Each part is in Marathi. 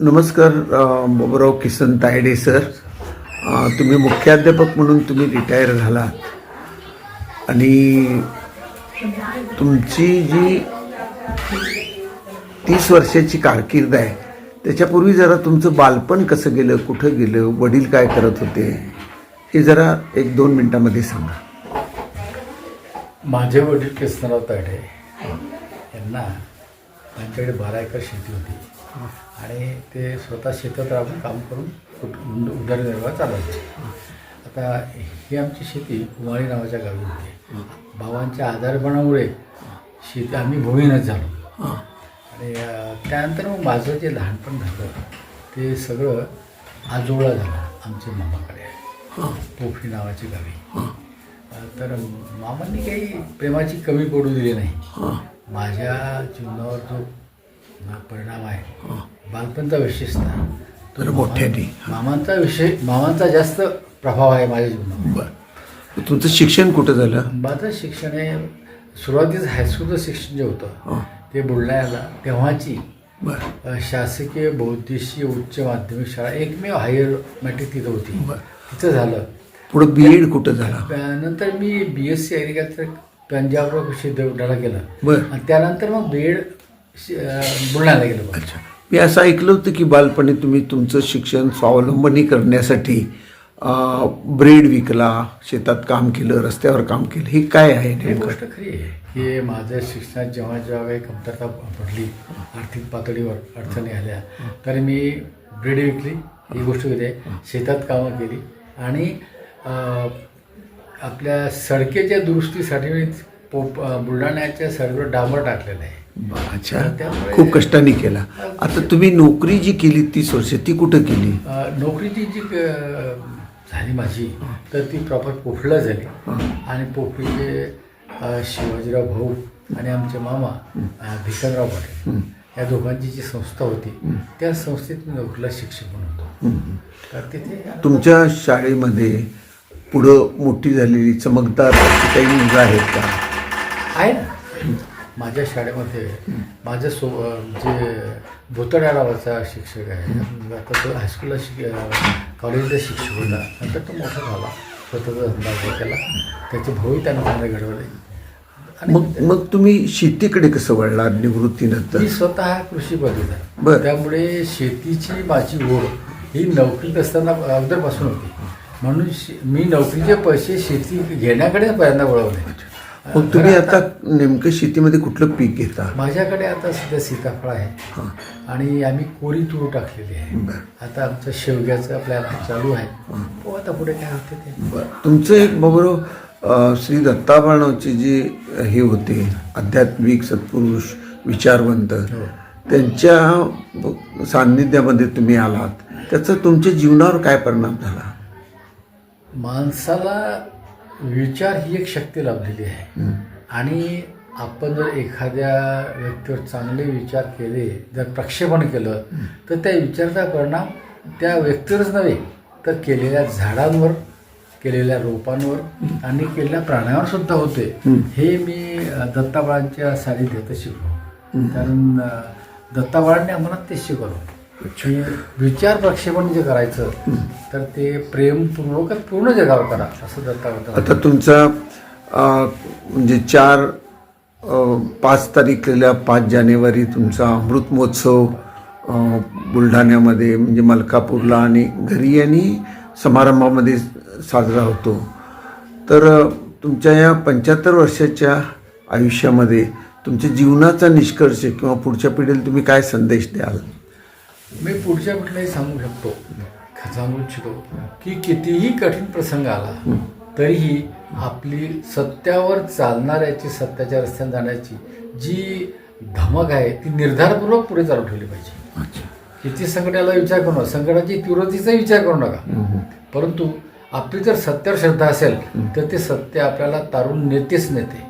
नमस्कार बाबूराव किसन तायडे सर. तुम्ही मुख्याध्यापक म्हणून तुम्ही रिटायर झालात आणि तुमची जी तीस वर्षाची कारकीर्द आहे त्याच्यापूर्वी जरा तुमचं बालपण कसं गेलं कुठं गेलं वडील काय करत होते हे जरा एक दोन मिनिटामध्ये सांगा. माझे वडील कृष्णराव तायडे. यांना त्यांच्याकडे बारा एकर शेती होती. आणि ते स्वतः शेतात राहून काम करून उद- उदरनिर्वाह चालवायचे. आता ही आमची शेती कुमारी नावाच्या गावी होती. भावांच्या आधारपणामुळे शेती आम्ही भूमीनच झालो. आणि त्यानंतर मग माझं जे लहानपण झालं ते सगळं आजोळा झालं आमच्या मामाकडे. पोफी नावाची गावी. तर मामांनी काही प्रेमाची कमी पडू दिली नाही. माझ्या जीवनावर जो परिणाम आहे बालपणचा विशेषतः तर मोठ्याने. मामांचा विषय मामांचा जास्त प्रभाव आहे माझ्या जीवनावर. बरं. तुमचं शिक्षण कुठं झालं? माझं शिक्षण हे सुरुवातीचं हायस्कूलचं शिक्षण जे होतं ते बुलढाण्याला. तेव्हाची शासकीय बौद्धिशी उच्च माध्यमिक शाळा एकमेव हायर मॅट्रिक तिथं होती. तिथं झालं. पुढं बी एड कुठं झाला? त्यानंतर मी B S C agriculture Panjabrao कृषी विद्यापीठाला गेलं. बरं. आणि त्यानंतर मग बी एड बुलढाण्याला गेलो अच्छा. मी असं ऐकलं होतं की बालपणी तुम्ही तुमचं शिक्षण स्वावलंबनी करण्यासाठी ब्रेड विकला शेतात काम केलं रस्त्यावर काम केलं हे काय आहे ही गोष्ट खरी आहे. की माझ्या शिक्षणात जेव्हा जेव्हा काही कमतरता पडली आर्थिक पातळीवर अडचणी आल्या तर मी ब्रेड विकली. ही गोष्ट आहे. शेतात कामं केली. आणि आपल्या सडकेच्या दुरुस्तीसाठी मी पो अं, बुलढाण्याच्या सडकीवर डांबर टाकलेलं आहे. अच्छा. खूप कष्टाने केला. आता तुम्ही नोकरी जी केली तीस वर्ष ती कुठं केली? नोकरीची जी झाली माझी तर ती प्रॉपर पोखरीला झाली. आणि अ, शिवाजीराव भाऊ आणि आमचे मामा भिकनराव पाटील या दोघांची जी संस्था होती त्या संस्थेत मी नोकरीला शिक्षक म्हणून होतो. तर तिथे तुमच्या शाळेमध्ये पुढं मोठी झालेली चमकदार अशी काही मुलं आहेत का? आहे ना. माझ्या शाळेमध्ये माझं सो जे भोतड्या नावाचा शिक्षक आहे. आता तो हायस्कूलला शिक कॉलेजला शिक्षक होता. नंतर तो मोठा झाला. स्वतःचा धंदा केला त्याचे भाऊही त्यांना चांगले घडवले. आणि मग मग तुम्ही शेतीकडे कसं वळला निवृत्तीनंतर? मी स्वतः कृषी पदवीधर. बरं. त्यामुळे शेतीची माझी ओढ ही नोकरीत असताना अगोदरपासून होती. म्हणून शे- मी नोकरीचे पैसे शेती घेण्याकडे पहिल्यांदा वळवले. मग तुम्ही आता नेमकं शेतीमध्ये कुठलं पीक घेता? माझ्याकडे आता सध्या सीताफळ आहे. आणि आम्ही कोरी तूर टाकलेली आहे. बरं. आता आमचं शेवग्याचं प्लॅन चालू आहे. हो. आता पुढे काय होते ते. तुमचं एक बरोबर श्री दत्ताबाणावचे जे हे होते आध्यात्मिक सत्पुरुष विचारवंत त्यांच्या सान्निध्यामध्ये तुम्ही आलात. त्याचा तुमच्या जीवनावर काय परिणाम झाला? माणसाला विचार ही एक शक्ती लाभलेली आहे. आणि आपण जर एखाद्या व्यक्तीवर चांगले विचार केले जर प्रक्षेपण केलं तर त्या विचाराचा परिणाम त्या व्यक्तीवरच नव्हे तर केलेल्या झाडांवर केलेल्या रोपांवर आणि केलेल्या प्राण्यांवर सुद्धा होते. हे मी दत्ताबाळांच्या सानिध्यात शिकलो. कारण दत्ताबाळांनी आम्हाला ते शिकवलं. ॲक्च्युली विचार प्रक्षेपण जे करायचं तर ते प्रेमपूर्वक पूर्ण जगावर करा असं दत्ता आता तुमचा म्हणजे चार पाच तारीखला पाच जानेवारी तुमचा अमृत महोत्सव बुलढाण्यामध्ये म्हणजे मलकापूरला आणि घरी आणि समारंभामध्ये साजरा होतो. तर तुमच्या या पंच्याहत्तर वर्षाच्या आयुष्यामध्ये तुमच्या जीवनाचा निष्कर्ष किंवा पुढच्या पिढीला तुम्ही काय संदेश द्याल? मी पुढच्या कुठलाही सांगू शकतो सांगू इच्छितो की कितीही कठीण प्रसंग आला तरीही आपली सत्यावर चालणाऱ्याची सत्याच्या रस्त्याने जाण्याची जी धमक आहे ती निर्धारपूर्वक पुढे चालू ठेवली पाहिजे. किती संकटाला विचार करू नका. संकटाची तीव्रतेचा विचार करू नका. परंतु आपली जर सत्यावर श्रद्धा असेल तर ते सत्य आपल्याला तारून नेतेच नेते.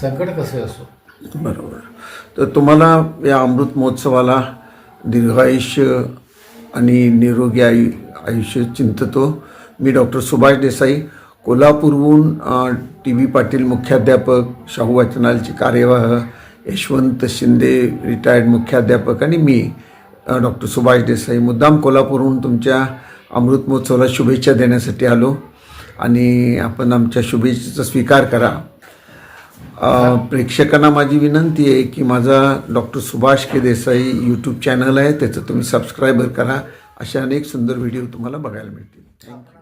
संकट कसे असो? बरोबर. तर तुम्हाला या अमृत महोत्सवाला दीर्घायुष्य आणि निरोगी आयु आयुष्य चिंततो. मी डॉक्टर सुभाष देसाई कोल्हापूरहून टी व्ही पाटील मुख्याध्यापक शाहू वाचनालयाचे कार्यवाह यशवंत शिंदे रिटायर्ड मुख्याध्यापक आणि मी डॉक्टर सुभाष देसाई. मुद्दाम कोल्हापूरहून तुमच्या अमृत महोत्सवाला शुभेच्छा देण्यासाठी आलो आणि आपण आमच्या शुभेच्छेचा स्वीकार करा. प्रेक्षकांना माझी विनंती आहे की माझा doctor Subhash K Desai YouTube channel आहे त्याचं तुम्ही सबस्क्राईबर करा. अशा अनेक सुंदर व्हिडिओ तुम्हाला बघायला मिळतील. थँक्यू